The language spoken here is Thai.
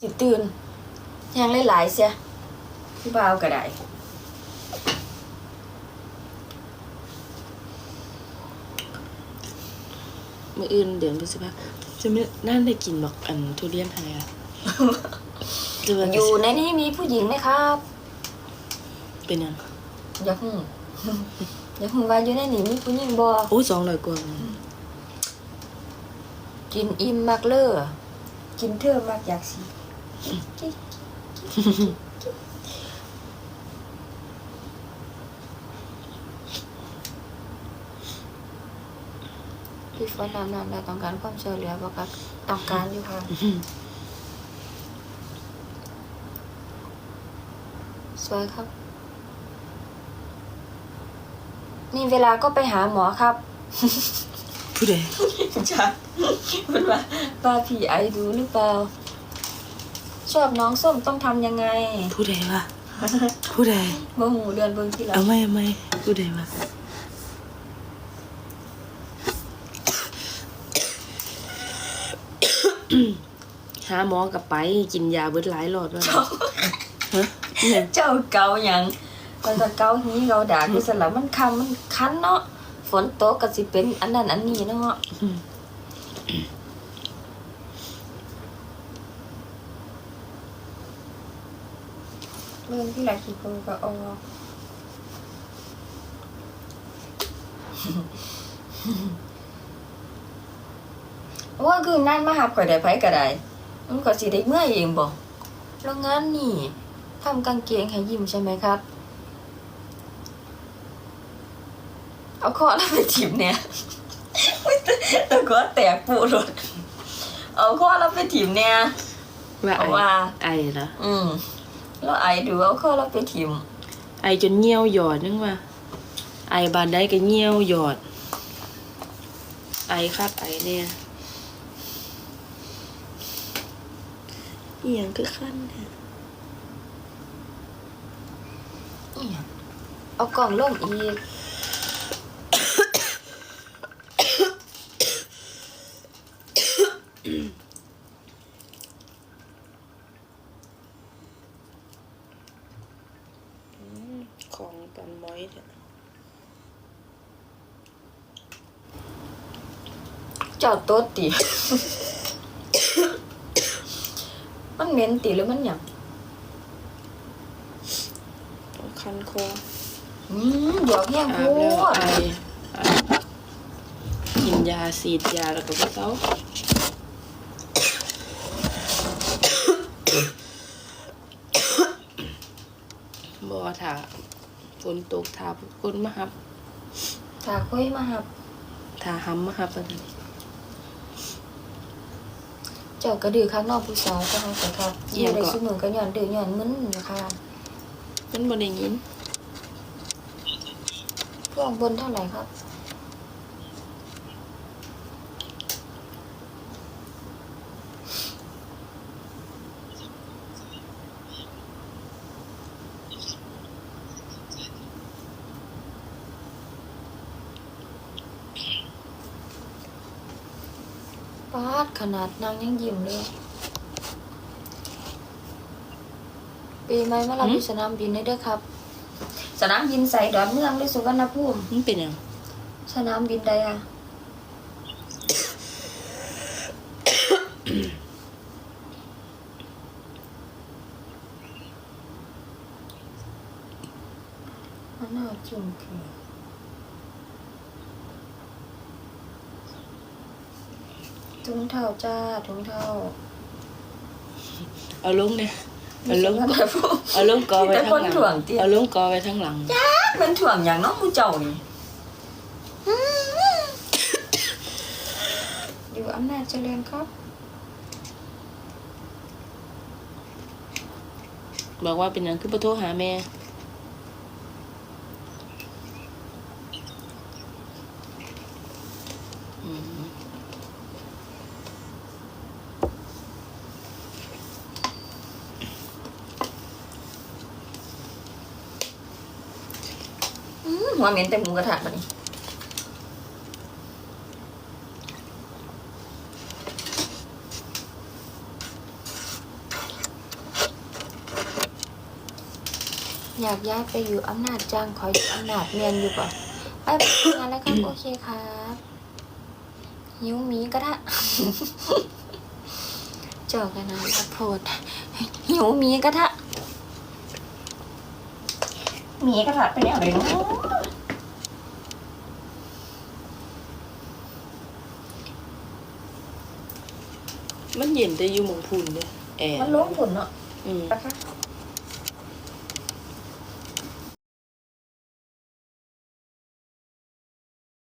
สิตื่นยังหลายๆเสียพี่บ่าวก็ได้เมื่ออื่นเดือนพฤษภาจะไม่น่าได้กินหรอกอันทุเรียนไทยอะจะว่าอยู่ในนี้มีผู้หญิงไหมครับ เป็นยังอยากหูอยากหูว่าอยู่ในนี้มีผู้หญิงบ่โอ้สองร้อยกว่ากินอิ่มมากเลยกินเธอมากอยากสิ พี่ฝนนานๆเราต้องการความช่วยเหลือบ่ครับต้องการอยู่ค่ะ สวยครับนี่เวลาก็ไปหาหมอครับผู้ใด จ้ะมันว่าป้าผีไอดูหรือเปล่า ชอบน้องส้มต้องทำยังไงผู้ใดวะผู้ใดบ่หูเดือนเบิ่งที่หลัเอางไหม่เอาไหม่ผู้ใดวะหาหมอกับไปกินยาเบิดหลายหลอดวะฮะเนี่ยเจ้าเกาหยังมันจะเกาหีเกาด่าคือสลับมันคำมันคันเนาะฝนตกก็สิเป็นอันนั้นอันนี้เนาะเบิ่งที่หลักขี้โพก็ออกโอ้ยคือนั่นมาหับข่อยได้ไผก็ได้มันก็สิได้เมื่อยเองบ่แล้วงานนี่ทำกางเกงให้ยิ้มใช่ไหมครับ เอาข้อแล้วไปถิบเนี่ยแต่ก็แตกปูรถเอาข้อแล้วไปถิบเนี่ยว่าไอเอาว่าไอเหรออืม แล้วไอดูเอาข้อแล้วไปถิมไอจนเงี้ยวหยอดนึงว่า ไอบานได้ก็เงี้ยวหยอด ไอคักไอเนี่ยอหย่างคือขั้นเนี่ยอิหยังเอากล่องลงอีก ปันม้อยเนี่ยเจ้าโต๊ดติมันเหม็นติหรือมันหยังคันคออืมเดี๋ยวแห้งอาพูบแล้วดไอไอกินยาสีดยาแล้วก็บ่เศร้าบ่ถ้า ฝนตกถ้าคนมาหับถ้าคุยมาหับถ้าหำมาหับซั่นเจ้าก็ดื้อข้างนอกผู้สาวก็ให้แต่ครับอยู่ในซุมือก็ย้อนดื้อย้อนมึนนะคะมันบ่ได้ยินเครื่องบนเท่าไหร่ครับ ปาดขนาดนางยังยิ้มเลย ปีใหม่มารับที่สนามบินได้เด้อครับ สนามบินใส่ดอนเมืองหรือสุวรรณภูมิ มันเป็นหยังสนามบินใดอะมันน่าจุ่มคือ ถุงเท้าจ้าถุงเท้าเอาลงเนี่ยเอาลงมันแบบพวกเอาลงกอไว้แต่ทั้คงนหลังถ่วงเตี้ยเอาลงกอไว้ทั้งหลังมันถ่วงอย่างน้องมูเจ้านี่อยู่อำนาจเจริญครับ บอกว่าเป็นหยังคือบ่โทรหาแม่ หัวเหม็นแต่หมูกระทะปะนี่อยากย้ายไปอยู่อำนาจจ้างขออยู่อำนาจเมียนอยู่ป่ะไปทำงานแล้วครับโอเคครับยิ้วมีก็ได้เจอกันนะครับโหลดหิวมีก็ะทะมีก็ะทะไป็นแนวไหนเนาะ เย็นแต่อยู่หมองพุ่นเนี่ยแอร์มันล้มผุนเนาะอืม นะคะ